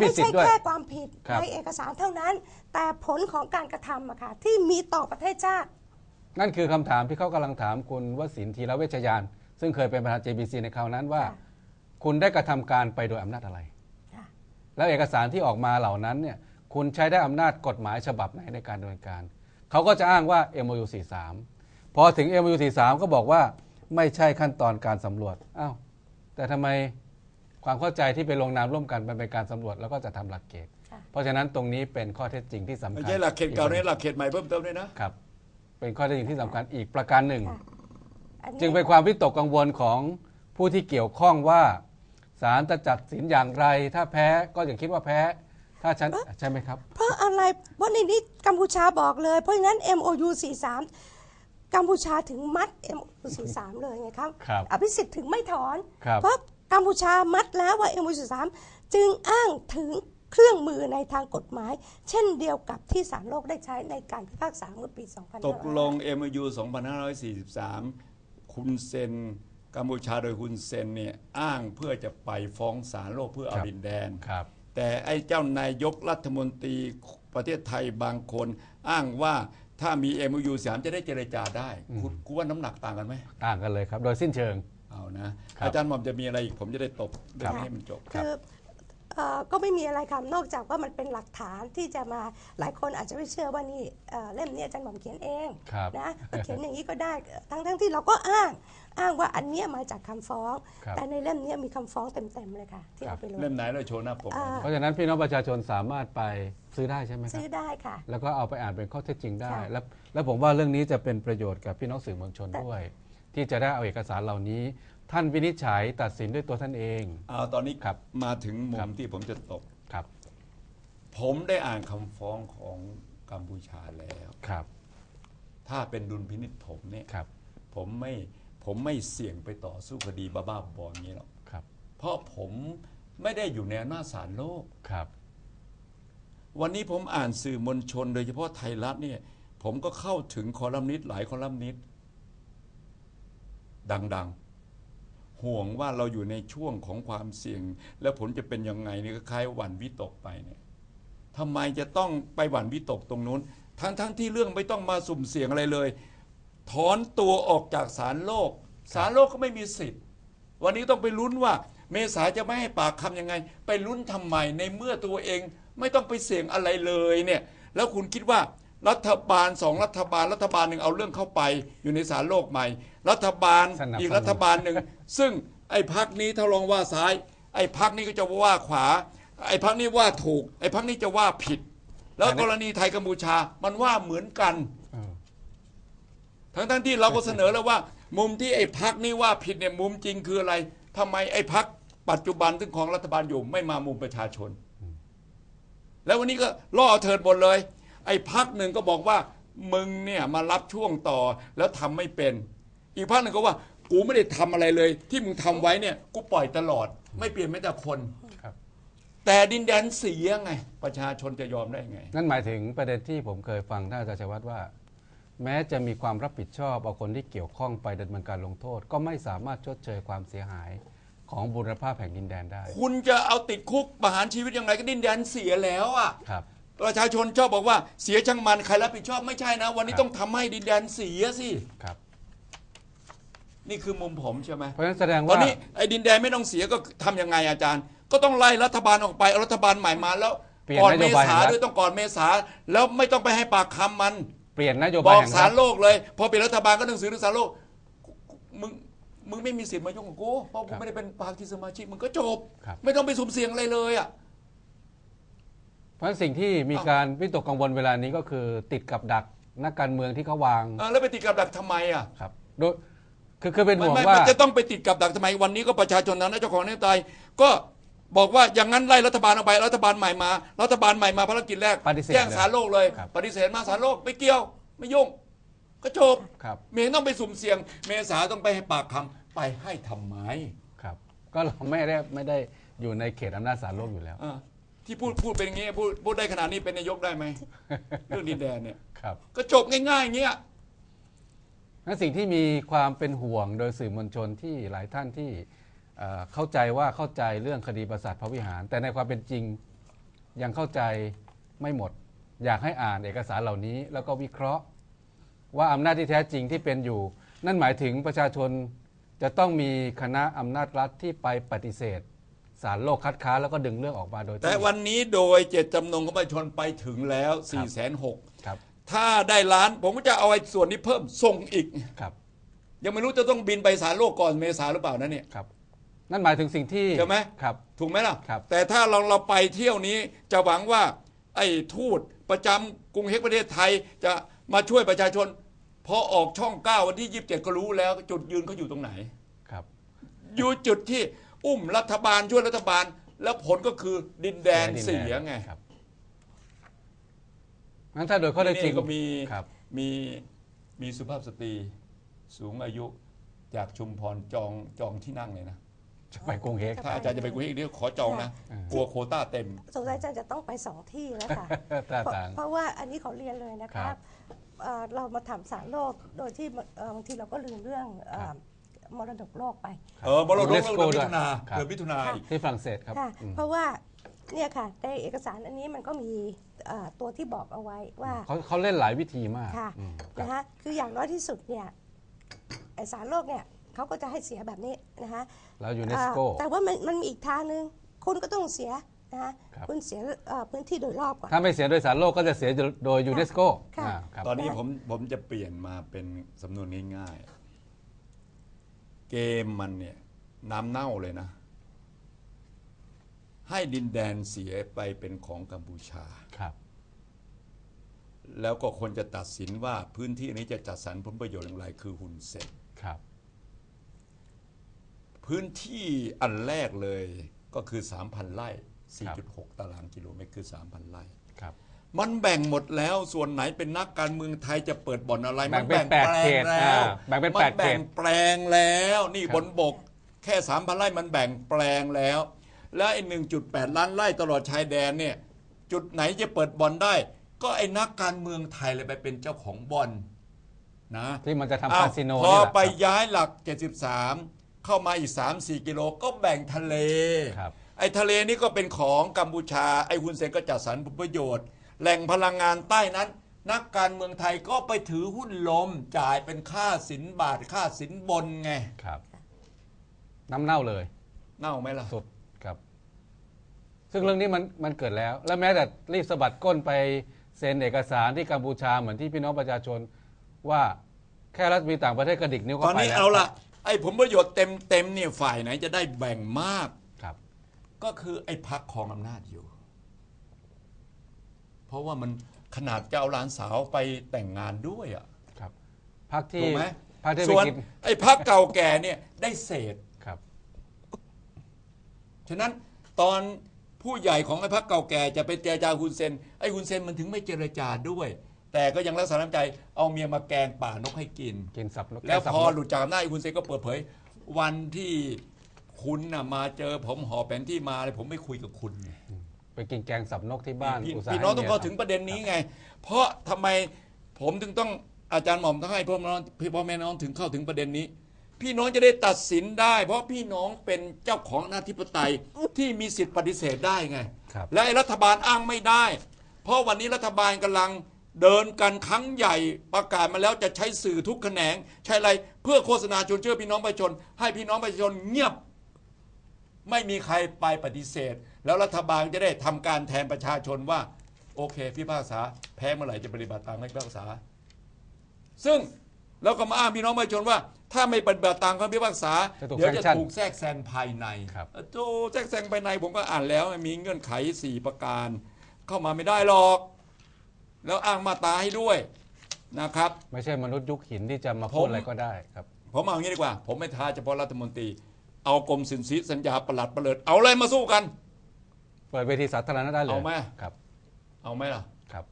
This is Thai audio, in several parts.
มีไม่สิทใช่ธิ์ด้วย แค่ความผิดครับ ในเอกสารเท่านั้น แต่ผลของการกระทำอะค่ะที่มีต่อประเทศชาติ นั่นคือคำถามที่เขากำลังถามคุณวสินทร์ธีรเวชยาน ซึ่งเคยเป็นประธาน JBC ในคราวนั้นว่า ค่ะ คุณได้กระทำการไปโดยอำนาจอะไร ค่ะ แล้วเอกสารที่ออกมาเหล่านั้นเนี่ยคุณใช้ได้อำนาจกฎหมายฉบับไหนในการดำเนินการ เขาก็จะอ้างว่า MOU 43 พอถึง MOU 43 ก็บอกว่าไม่ใช่ขั้นตอนการสำรวจอ้าวแต่ทำไม ความเข้าใจที่ไปลงนามร่วมกันมันเป็นการสำรวจแล้วก็จะทำหลักเกณฑ์ค่ะเพราะฉะนั้นตรงนี้เป็นข้อเท็จจริงที่สำไม่คัญใช่หลักเขตเก่าเนี่ยหลักเขตใหม่เพิ่มเติมด้วยนะครับเป็นข้อเท็จจริงที่สำคัญอีกประการหนึ่งค่ะอันนี้จึงเป็นความวิตกกังวลของผู้ที่เกี่ยวข้องว่าศาลจะจัดสินอย่างไร ถ้าแพ้ก็อย่าคิดว่าแพ้ ถ้าฉันใช่ไหมครับ เพราะอะไรเพราะในนี้กัมพูชาบอกเลย เพราะฉะนั้น MOU 43 กัมพูชาถึงมัด MOU 43 เลยไงครับครับอภิสิทธิ์ถึงไม่ถอนครับเพราะ กัมพูชามัดแล้วว่า MOU 43จึงอ้างถึงเครื่องมือในทางกฎหมาย เช่นเดียวกับที่ศาลโลกได้ใช้ในการพิพากษาเมื่อปี 2000 ตกลง MOU 2543 คุณเซนกัมพูชาโดยคุณเซนเนี่ยอ้างเพื่อจะไปฟ้องศาลโลกเพื่อเอาครับดินแดนครับ แต่ไอ้เจ้านายกรัฐมนตรีประเทศไทยบางคน อ้างว่าถ้ามี MOU 3จะได้เจรจาได้ คุณคุณว่าน้ำหนักต่างกันไหม ต่างกันเลยครับ โดยสิ้นเชิงเอา นะ ครับอาจารย์หม่อมจะมีอะไรอีกผมจะได้ตบเรื่องนี้ให้มันจบคือเอ่อก็ไม่มีอะไรค่ะนอกจากว่ามันเป็นหลักฐานที่จะมาหลายคนอาจจะไม่เชื่อว่านี่เอ่อเล่มนี้อาจารย์หม่อมเขียนเองครับนะก็เขียนอย่างนี้ก็ได้ทั้งทั้งที่เราก็อ้างอ้างว่าอันเนี้ยมาจากคำฟ้อง ครับ แต่ในเล่มเนี้ยมีคำฟ้องเต็มๆเลยค่ะที่ครัเอาบไปลง เล่มไหนเราโชว์หน้าปกหน่อยเพราะฉะนั้นพี่น้องประชาชนสามารถไปซื้อได้ใช่ไหมครับ ซื้อได้ค่ะ แล้วก็เอาไปอ่านเป็นข้อเท็จจริงได้ ค่ะ แล้วแล้วผมว่าเรื่องนี้จะเป็นประโยชน์กับพี่น้องสื่อมวลชนแต่ด้วย ที่จะได้เอาเอกสารเหล่านี้ ท่านวินิจฉัยตัดสินด้วยตัวท่านเอง เอาตอนนี้ครับมาถึงมุครัมบ ที่ผมจะตบครับผมได้อ่านคำฟ้องของกัมพูชาแล้ว ครับถ้าเป็นดุลพินิษผมเนี่ยครับผมไม่ผมไม่เสี่ยงไปต่อสู้คดีบ้าๆบอๆอย่างนี้หรอกครับเพราะผมไม่ได้อยู่ในอำนาจศาลโลก ครับวันนี้ผมอ่านสื่อมวลชน โดยเฉพาะไทยรัฐเนี่ยผมก็เข้าถึงคอลัมนิสต์หลายคอลัมนิสต์ ดังๆ ห่วงว่าเราอยู่ในช่วงของความเสี่ยง แล้วผลจะเป็นยังไงนี่ก็คล้ายหวั่นวิตกไปเนี่ยทำไมจะต้องไปหวั่นวิตกตรงนู้น ทั้งๆทที่เรื่องไม่ต้องมาสุ่มเสี่ยงอะไรเลย ถอนตัวออกจากศาลโลกศาลโลกก็ไม่มีสิทธิ์ วันนี้ต้องไปลุ้นว่า เมษาจะไม่ให้ปากคำยังไง ไปลุ้นทำไมในเมื่อตัวเองไม่ต้องไปเสี่ยงอะไรเลยเนี่ยแล้วคุณคิดว่า รัฐบาลสองรัฐบาลรัฐบาลหนึ่งเอาเรื่องเข้าไปอยู่ในศาลโลกใหม่ รัฐบาลสนับสนุน อีกรัฐบาลหนึ่งซึ่งไอ้พักนี้ถ้าลองว่าซ้าย ไอ้พักนี้ก็จะว่าขวา ไอ้พักนี้ว่าถูก ไอ้พักนี้จะว่าผิด แล้วกรณีไทยกัมพูชามันว่าเหมือนกัน เออ ทั้งทั้งๆที่เราก็เสนอแล้วว่า มุมที่ไอ้พักนี้ว่าผิดเนี่ยมุมจริงคืออะไรทำไมไอ้พักปัจจุบันซึ่งของรัฐบาลอยู่ไม่มามุมประชาชน แล้ววันนี้ก็ล่อเถิดหมดเลย ไอ้พักหนึ่งก็บอกว่ามึงเนี่ยมารับช่วงต่อแล้วทำไม่เป็น อีกพักหนึ่งก็ว่ากูไม่ได้ทำอะไรเลย ที่มึงทำไว้เนี่ยกูปล่อยตลอด ไม่เปลี่ยนแม้แต่คนครับ แต่ดินแดนเสียไง ประชาชนจะยอมได้ไง นั่นหมายถึงประเด็นที่ผมเคยฟังท่านอาจารย์ชัยวัฒน์ว่า แม้จะมีความรับผิดชอบเอาคนที่เกี่ยวข้องไปดำเนินการลงโทษ ก็ไม่สามารถชดเชยความเสียหายของบุรภาพแห่งดินแดนได้ คุณจะเอาติดคุกประหารชีวิตยังไงก็ดินแดนเสียแล้วอะครับ ประชาชนชอบบอกว่าเสียช่างมันใครรับผิดชอบไม่ใช่นะ วันนี้ครับต้องทำให้ดินแดนเสียสิ ครับ นี่คือมุมผมใช่ไหม เพราะฉะนั้นแสดงตอนว่านี้ไอ้ดินแดนไม่ต้องเสียก็ทำยังไงอาจารย์ ก็ต้องไล่รัฐบาลออกไปเอารัฐบาลใหม่มาแล้วเปลี่ยนก่อนนเมโยบายษาแห่งรัฐ ด้วยต้องก่อนเมษาแล้วไม่ต้องไปให้ปากคำมัน เปลี่ยนนโยบบายอกแห่งสารัรฐโลกเลย พอเป็นรัฐบาลก็หนังสือถึงสารโลกมึงมึงไม่มีสิทธิ์มายุ่งกับกูเพราะกูไม่ได้เป็นภาคีสมาชิกมึงก็จบ ครับ ไม่ต้องไปสุ่มเสี่ยงอะไรเลยอะ เพราะฉะนั้นสิ่งที่มีการวิตกกังวลเวลานี้ก็คือติดกับดักนักการเมืองที่เขาวางอะแล้วไปติดกับดักทำไมอะครับโดยคือคือเป็นไม่ห่วงไม่ว่ามันจะต้องไปติดกับดักทำไมวันนี้ก็ประชาชนนะเจ้าของนโยบายก็บอกว่าอย่างนั้นไล่รัฐบาลออกไปรัฐบาลใหม่มารัฐบาลใหม่มาภารกิจแรกปฏิเสธแจ้งสารโลกเลยครับปฏิเสธมาสารโลกไม่เกี่ยวไม่ยุ่งก็จบครับเมย์ต้องไปสุ่มเสี่ยง เมษาต้องไปให้ปากคำไปให้ทำไมครับ ก็เราไม่ได้ไม่ได้อยู่ในเขตอำนาจศาลโลกอยู่แล้วอะ ที่พูดพูดเป็นอย่างงี้พูดพูดได้ขนาดนี้เป็นนายกได้ไหม เรื่องดินแดนเนี่ย ครับก็จบง่ายๆอย่างเงี้ย นั้นสิ่งที่มีความเป็นห่วงโดยสื่อมวลชนที่หลายท่านที่เอ่อเข้าใจว่าเข้าใจเรื่องคดีประสาทพระวิหาร แต่ในความเป็นจริงยังเข้าใจไม่หมด อยากให้อ่านเอกสารเหล่านี้ แล้วก็วิเคราะห์ ว่าอำนาจที่แท้จริงที่เป็นอยู่ นั่นหมายถึงประชาชนจะต้องมีคณะอำนาจรัฐที่ไปปฏิเสธ สารโลกคัดค้านแล้วก็ดึงเรื่องออกมาโดยที่ แต่วันนี้โดยเจตจำนงของประชาชนไปถึงแล้ว4ี่แสนหกครับ ถ้าได้ล้านผมก็จะเอาไอ้ส่วนนี้เพิ่มส่งอีก ครับยังไม่รู้จะต้องบินไปสารโลกก่อนเมษาหรือเปล่านะเนี่ย ครับ นั่นหมายถึงสิ่งที่ใช่ไหม ครับ ถูกไหมล่ะ ครับ แต่ถ้าเราเราไปเที่ยวนี้จะหวังว่าไอ้ทูตประจำกรุงเฮกประเทศไทยจะมาช่วยประชาชน พอออกช่องเก้าวันที่ 27 ก็รู้แล้วจุดยืนเขาอยู่ตรงไหน ครับ อยู่จุดที่ อุ้มรัฐบาลช่วยรัฐบาล แล้วผลก็คือดินแดนเสียไงครับงั้นถ้าโดยข้อได้จริงนี่ก็มีครับมีมีสุภาพสตรีสูงอายุจากชุมพรจองจองที่นั่งเลยนะจะไปกรุงเฮกถ้าอาจารย์จะไปกรุงเทพเดี๋ยวขอจองนะอ่ากลัวโควต้าเต็ม สงสัยอาจารย์จะต้องไปสองที่แล้วค่ะท่าเพราะทางเพราะว่าอันนี้ขอเรียนเลยนะคครัรับบเอ่อเรามาถามสารโลกโดยที่เอ่อบางทีเราก็ลืมเรื่องเอ่อ มรดกโลกไป เออมรดกโลก UNESCO เดือนมิถุนาครับ เดือนมิถุนาค่ะอีก ที่ฝรั่งเศสครับค่ะอืมเพราะว่าเนี่ยค่ะในเอกสารอันนี้มันก็มีเอ่อตัวที่บอกเอาไว้ว่า เขาเขาเล่นหลายวิธีมากค่ะอืมครับ นะคะคืออย่างน้อยที่สุดเนี่ยไอสารโลกเนี่ยเขาก็จะให้เสียแบบนี้นะคะแล้วยูเนสโก อ่าแต่ว่ามันมันมีอีกทางหนึ่งคุณก็ต้องเสียนะคะครับ คุณเสียเอ่อพื้นที่โดยรอบก่อน ถ้าไม่เสียโดยสารโลกก็จะเสียโดยยูเนสโกค่ะอ่าครับตอนนี้ผมผมจะเปลี่ยนมาเป็นสำนวนง่ายๆ เกมมันเนี่ยน้ำเน่าเลยนะ ให้ดินแดนเสียไปเป็นของกัมพูชา ครับ แล้วก็คนจะตัดสินว่าพื้นที่นี้จะจัดสรรผลประโยชน์อย่างไรคือหุนเซ็นครับ พื้นที่อันแรกเลยก็คือ 3,000ไร่ 4.6 ตารางกิโลเมตรคือ 3,000ไร่ครับ มันแบ่งหมดแล้วส่วนไหนเป็นนักการเมืองไทยจะเปิดบ่อนอะไรแบ่มังนเป็นแบ่งแปลแปดเขงตแล้วอ่าแบ่งเป็นมัแปดแบ่งเขตแปลงแล้ว นี่ครับบนบก แค่สามพันไร่มันแบ่งแปลงแล้ว แล้วไอ้หนึ่งจุดแปดล้านไร่ตลอดชายแดนเนี่ย จุดไหนจะเปิดบ่อนได้ ก็ไอ้นักการเมืองไทยเลยไปเป็นเจ้าของบ่อนนะที่มันจะทำอ้าวคาสิโนพอนี่แหละไปครับย้ายหลัก 73 เข้ามาอีก 3-4 กิโลก็แบ่งทะเลครับไอ้ทะเลนี่ก็เป็นของกัมพูชาไอ้ฮุนเซนก็จัดสรรผลประโยชน์ แหล่งพลังงานใต้นั้น นักการเมืองไทยก็ไปถือหุ้นลมจ่ายเป็นค่าสินบาทค่าสินบนไง ครับ น้ำเน่าเลย เน่าไหมล่ะ สุดครับ ซึ่งเรื่องนี้มันมันเกิดแล้ว แล้วแม้แต่รีบสะบัดก้นไปเซ็นเอกสารที่กัมพูชาเหมือนที่พี่น้องประชาชนว่าแค่รัฐมนตรีต่างประเทศกระดิกนิ้วตก็อนไปนี้แล้วเอาละไอ้ผลประโยชน์เต็มเต็มๆเนี่ยฝ่ายไหนจะได้แบ่งมาก ครับ ก็คือไอ้พักของอำนาจอยู่ เพราะว่ามันขนาดจะเอาหลานสาวไปแต่งงานด้วยอะครับพักที่ถูกไหมพักที่ไปส่วนกินไอ้พักเก่าแก่เนี่ยได้เศษ ครับ ฉะนั้นตอนผู้ใหญ่ของไอ้พักเก่าแก่จะไปเจรจาฮุนเซนไอ้ฮุนเซนมันถึงไม่เจรจาด้วย แต่ก็ยังรักษาน้ำใจเอาเมียมาแกงป่านกให้กิน กินสับนกแล้วสับพอนกหลุดจากอำนาจไอ้ฮุนเซนก็เปิดเผย วันที่คุณน่ะมาเจอผมหอแผนที่มาเลยผมไม่คุยกับคุณไงไป กินแกงสับนกที่บ้านพี่อุตสาหพี่น้องต้องให้เข้ามียถึงประเด็นนี้ไง เพราะทำไมผมถึงต้องอาจารย์หม่อมต้องให้พ่อแม่น้องพี่พ่อแม่น้องถึงเข้าถึงประเด็นนี้ พี่น้องจะได้ตัดสินได้ เพราะพี่น้องเป็นเจ้าของอนาธิปไตยที่มีสิทธิ์ปฏิเสธได้ไง ครับ และไอ้รัฐบาลอ้างไม่ได้ เพราะวันนี้รัฐบาลกำลังเดินกันครั้งใหญ่ประกาศมาแล้วจะใช้สื่อทุกแขนง ใช้อะไรเพื่อโฆษณาชวนเชื่อพี่น้องประชาชนให้พี่น้องประชาชนเงียบ ไม่มีใครไปปฏิเสธ แล้วรัฐบาลจะได้ทำการแทนประชาชนว่า โอเคพิพากษาแพ้เมื่อไหร่จะปฏิบัติตามให้พิพากษา ซึ่งเราก็มาอ้างพี่น้องประชาชนว่า ถ้าไม่ปฏิบัติตามคำพิพากษา จะถูกเดี๋ยวจะ sanction ถูกแทรกแซงภายในครับ โจแทรกแซงภายในผมก็อ่านแล้วมีเงื่อนไข 4 ประการ เข้ามาไม่ได้หรอก แล้วอ้างมาตราให้ด้วยนะครับ ไม่ใช่มนุษย์ยุคหินที่จะมาผมพูดอะไรก็ได้ครับ ผมเอางี้ดีกว่า ผมไม่ท้าเฉพาะรัฐมนตรี เอากรมสินทรีสัญญาประหลัดประเลิด เอาอะไรมาสู้กัน เปิดเวทีสาธารณะได้เลยเอาไหม ครับ เอาไหมล่ะ ครับ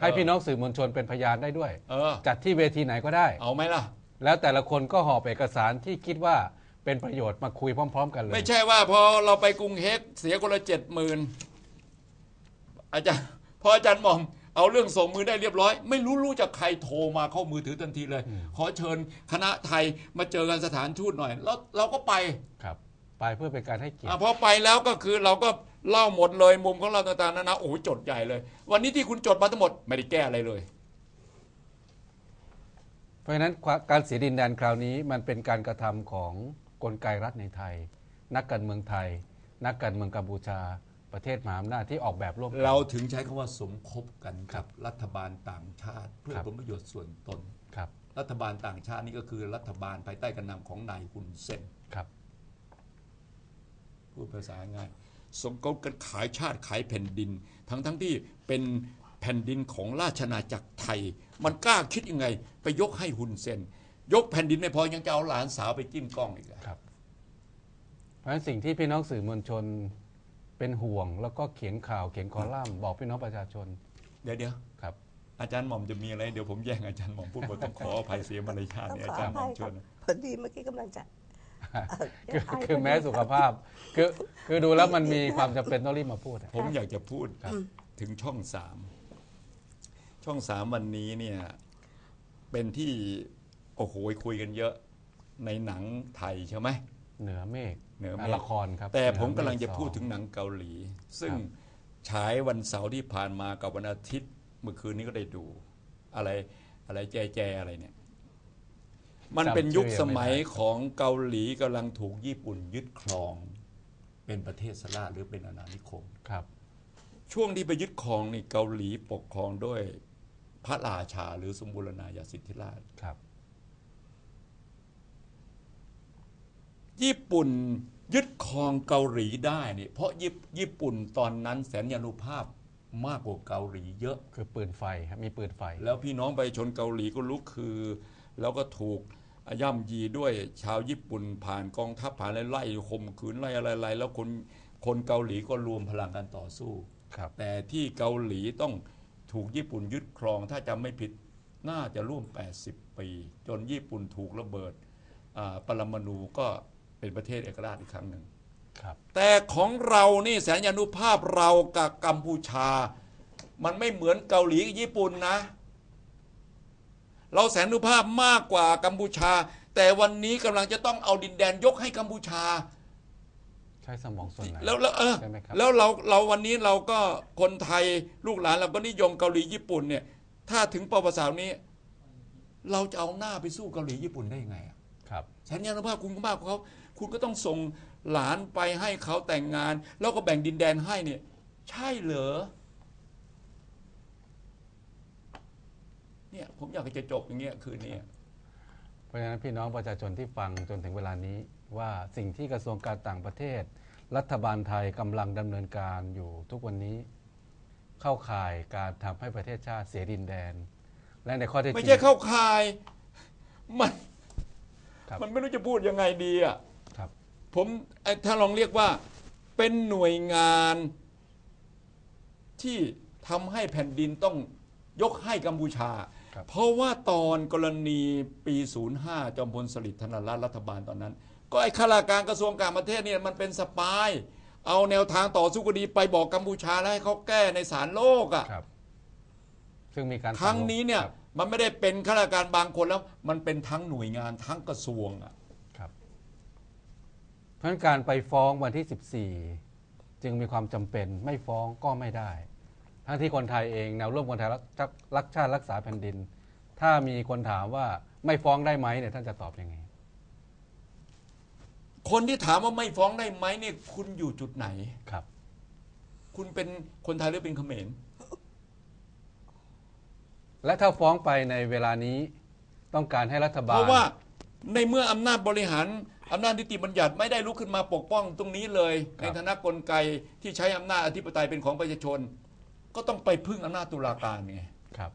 ให้พี่น้องสื่อมวลชนเป็นพยานได้ด้วย เออ จัดที่เวทีไหนก็ได้ เอาไหมล่ะ แล้วแต่ละคนก็หอบเอกสารที่คิดว่าเป็นประโยชน์มาคุยพร้อม ๆ กันเลย ไม่ใช่ว่าพอเราไปกรุงเฮกเสียคนละเจ็ดหมื่นอาจารย์พออาจารย์หม่อม เอาเรื่องส่งมือได้เรียบร้อย ไม่รู้รู้จากใครโทรมาเข้ามือถือทันทีเลย ขอเชิญคณะไทยมาเจอกันสถานทูตหน่อย แล้วเราก็ไปครับไปเพื่อเป็นการให้เกียรอะติพอไปแล้วก็คือเราก็เล่าหมดเลยมุมของเราต่างๆนานาโอ้โหจดใหญ่เลย วันนี้ที่คุณจดมาทั้งหมดไม่ได้แก้อะไรเลย เพราะฉะนั้นการเสียดินแดนคราวนี้มันเป็นการกระทำของกลไกรัฐในไทย นักการเมืองไทย นักการเมืองกัมพูชา ประเทศมหาอำนาจที่ออกแบบร่วมกันเราถึงใช้คำว่าสมคบกันกับรัฐบาลต่างชาติ เพื่อครับผลประโยชน์ส่วนตน ครับ รัฐบาลต่างชาตินี่ก็คือรัฐบาลภายใต้การนำของนายฮุนเซนครับ พูดภาษาง่ายสมคบกันขายชาติขายแผ่นดิน ทั้งทั้งที่เป็นแผ่นดินของราชอาณาจักรไทย มันกล้าคิดยังไง ไปยกให้ฮุนเซนยกแผ่นดินไม่พอยังจะเอาหลานสาวไปจิ้มกล้องอีกอะครับ เพราะฉะนั้นสิ่งที่พี่น้องสื่อมวลชน เป็นห่วงแล้วก็เขียนข่าวเขียนคอลัมน์บอกพี่น้องประชาชนเดี๋ยวเดี๋ยวครับ อาจารย์หม่อมจะมีอะไรเดี๋ยวผมแย่งอาจารย์หม่อมพูดผมต้องขออภัยเสียมารยาทเนี่ยอาจารย์หม่อมชวนนะพอดีเมื่อกี้กำลังจะเอ่อคือยังไงคือแม้สุขภาพ คือคือดูแล้วมันมีความจำเป็นต้องรีบมาพูดอะผมอยากจะพูดครับถึงช่องสามช่องสามวันนี้เนี่ยเป็นที่โอ้โหคุยกันเยอะในหนังไทยใช่ไหม เหนือเมฆเหนือเมฆ ละครครับแต่ผมเหนืกำอเฆลังจะพูดสอถึงหนังเกาหลี ซึ่งครับฉายวันเสาร์ที่ผ่านมากับวันอาทิตย์ เมื่อคืนนี้ก็ได้ดู อะไรอะไรแจแจอะไรเนี่ย มันเป็นยุคสมัยของเกาหลีกำลังถูกญี่ปุ่นยึดครอง เป็นประเทศสลาหรือเป็นอาณานิคม ครับ ช่วงที่ไปยึดครองนี่เกาหลีปกครองด้วยพระราชาหรือสมบูรณาญาสิทธิราช ครับ ญี่ปุ่นยึดครองเกาหลีได้เนี่ยเพราะญี่ญี่ปุ่นตอนนั้นแสนยานุภาพมากกว่าเกาหลีเยอะคือปืนไฟครับมีปืนไฟ แล้วพี่น้องประชาชนเกาหลีก็ลุกคือ แล้วก็ถูกย่ำยีด้วยชาวญี่ปุ่นผ่านกองทัพผ่านอะไรไล่ข่มขืนไล่อะไรๆแล้วคนคนเกาหลีก็รวมพลังกันต่อสู้ครับแต่ที่เกาหลีต้องถูกญี่ปุ่นยึดครองถ้าจำไม่ผิดน่าจะร่วม 80 ปี จนญี่ปุ่นถูกระเบิดอ่าปรมาณูก็ เป็นประเทศเอกราชอีกครั้งหนึ่งครับแต่ของเรานี่แสนยานุภาพเรากับกัมพูชา มันไม่เหมือนเกาหลีกับญี่ปุ่นนะ เราแสนยานุภาพมากกว่ากัมพูชา แต่วันนี้กำลังจะต้องเอาดินแดนยกให้กัมพูชา ใช้สมองส่วนไหนแล้วแล้วเออใช่ไหมครับแล้วเราเราวันนี้เราก็คนไทยลูกหลานเราก็นิยมเกาหลีญี่ปุ่นเนี่ย ถ้าถึงประวัติศาสตร์นี้ เราจะเอาหน้าไปสู้เกาหลีญี่ปุ่นได้ยังไงอะครับ สัญญาณภาพคุณก็มากกว่าเขาคุณก็ต้องส่งหลานไปให้เขาแต่งงาน แล้วก็แบ่งดินแดนให้เนี่ย ใช่เหรอเนี่ยผมอยากจะจบอย่างเงี้ยคืนนี้เพราะฉะนั้นพี่น้องประชาชนที่ฟังจนถึงเวลานี้ว่าสิ่งที่กระทรวงการต่างประเทศ รัฐบาลไทยกำลังดำเนินการอยู่ทุกวันนี้เข้าข่ายการทำให้ประเทศชาติเสียดินแดน และในข้อเท็จจริงไม่ใช่เข้าข่ายมันครับ มันไม่รู้จะพูดยังไงดีอะครับผมไอ้ถ้าลองเรียกว่าเป็นหน่วยงานที่ทำให้แผ่นดินต้องยกให้กัมพูชาครับเพราะว่าตอนกรณีปี 05 จอมพลสฤษดิ์ธนรัตน์รัฐบาลตอนนั้น ก็ไอ้ข้าราชการกระทรวงการประเทศเนี่ยมันเป็นสปาย เอาแนวทางต่อสู้คดีไปบอกกัมพูชาแล้วให้เขาแก้ในศาลโลกอะครับซึ่งมีการครั้งนี้เนี่ยครับ มันไม่ได้เป็นข้าราชการบางคนแล้ว มันเป็นทั้งหน่วยงานทั้งกระทรวงอะครับเพราะฉะนั้นการไปฟ้องวันที่ 14 จึงมีความจำเป็นไม่ฟ้องก็ไม่ได้ ทั้งที่คนไทยเองแนวร่วมคนไทยรักรักชาติรักษาแผ่นดิน ถ้ามีคนถามว่าไม่ฟ้องได้ไหมเนี่ยท่านจะตอบยังไง คนที่ถามว่าไม่ฟ้องได้ไหมเนี่ยคุณอยู่จุดไหนครับ คุณเป็นคนไทยหรือเป็นเขมร และถ้าฟ้องไปในเวลานี้ต้องการให้รัฐบาล เพราะว่าในเมื่ออำนาจบริหารอำนาจนิติบัญญัติไม่ได้ลุกขึ้นมาปกป้องตรงนี้เลยครับในฐานะกลไกที่ใช้อำนาจอธิปไตยเป็นของประชาชน ก็ต้องไปพึ่งอำนาจตุลาการไงครับ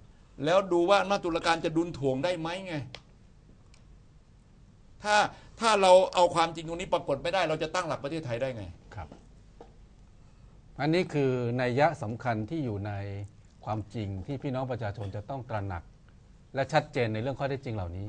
แล้วดูว่าอำนาจตุลาการจะดุลถ่วงได้ไหมไง ถ้าถ้าเราเอาความจริงตรงนี้ปรากฏไม่ได้ เราจะตั้งหลักประเทศไทยได้ไงครับ อันนี้คือนัยยะสำคัญที่อยู่ใน ความจริงที่พี่น้องประชาชนจะต้องตระหนัก และชัดเจนในเรื่องข้อเท็จจริงเหล่านี้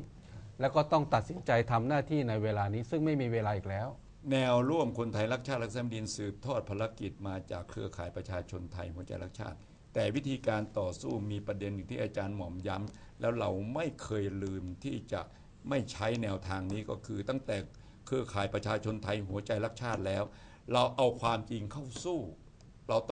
แล้วก็ต้องตัดสินใจทำหน้าที่ในเวลานี้ ซึ่งไม่มีเวลาอีกแล้ว แนวร่วมคนไทยรักชาติรักแผ่นดินสืบทอดภารกิจมาจากเครือข่ายประชาชนไทยหัวใจรักชาติ แต่วิธีการต่อสู้มีประเด็นอย่งที่อาจารย์หม่อมย้ำแล้วเราไม่เคยลืมที่จะไม่ใช้แนวทางนี้ก็คือ ตั้งแต่เครือข่ายประชาชนไทยหัวใจรักชาติแล้ว เราเอาความจริงเข้าสู้